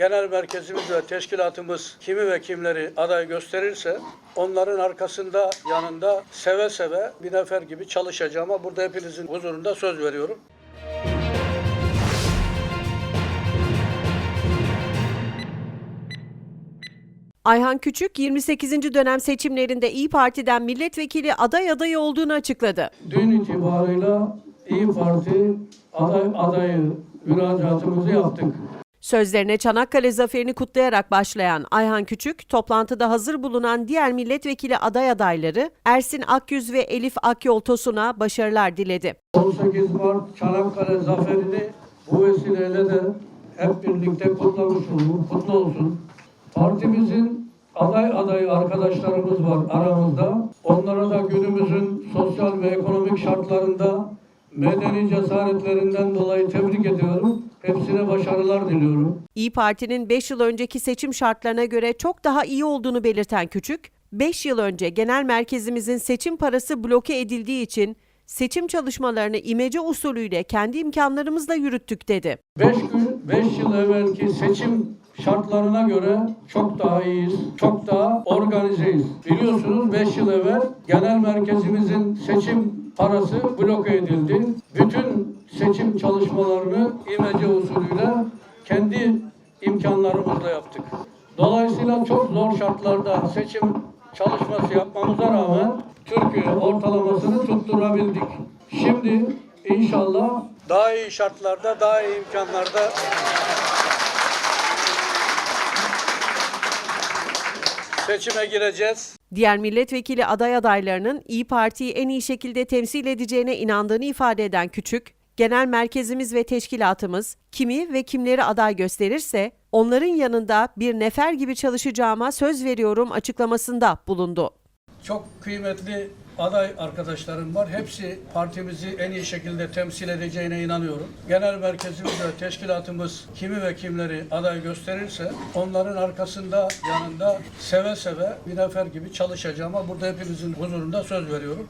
genel merkezimiz ve teşkilatımız kimi ve kimleri aday gösterirse onların arkasında yanında seve seve bir nefer gibi çalışacağıma burada hepinizin huzurunda söz veriyorum. Ayhan Küçük 28. dönem seçimlerinde İyi Parti'den milletvekili aday adayı olduğunu açıkladı. Dün itibarıyla İyi Parti aday adayı müracaatımızı yaptık. Sözlerine Çanakkale zaferini kutlayarak başlayan Ayhan Küçük, toplantıda hazır bulunan diğer milletvekili aday adayları Ersin Akyüz ve Elif Akyol Tosun'a başarılar diledi. 18 Mart Çanakkale zaferini bu vesileyle de hep birlikte kutlamış olun, kutlu olsun. Partimizin aday adayı arkadaşlarımız var aramızda. Onlara da günümüzün sosyal ve ekonomik şartlarında medeni cesaretlerinden dolayı tebrik. Hepsine başarılar diliyorum. İyi Parti'nin 5 yıl önceki seçim şartlarına göre çok daha iyi olduğunu belirten Küçük, 5 yıl önce genel merkezimizin seçim parası bloke edildiği için seçim çalışmalarını imece usulüyle kendi imkanlarımızla yürüttük dedi. 5 gün, 5 yıl evvelki seçim şartlarına göre çok daha iyiyiz, çok daha organizeyiz. Biliyorsunuz 5 yıl evvel genel merkezimizin seçim parası bloke edildi. Bütün seçim çalışmalarını imece usulüyle kendi imkanlarımızla yaptık. Dolayısıyla çok zor şartlarda seçim çalışması yapmamıza rağmen Türkiye ortalamasını tutturabildik. Şimdi inşallah daha iyi şartlarda, daha iyi imkanlarda seçime gireceğiz. Diğer milletvekili aday adaylarının İyi Parti'yi en iyi şekilde temsil edeceğine inandığını ifade eden Küçük, genel merkezimiz ve teşkilatımız kimi ve kimleri aday gösterirse onların yanında bir nefer gibi çalışacağıma söz veriyorum açıklamasında bulundu. Çok kıymetli aday arkadaşlarım var. Hepsi partimizi en iyi şekilde temsil edeceğine inanıyorum. Genel merkezimiz ve teşkilatımız kimi ve kimleri aday gösterirse onların arkasında yanında seve seve bir nefer gibi çalışacağıma burada hepinizin huzurunda söz veriyorum.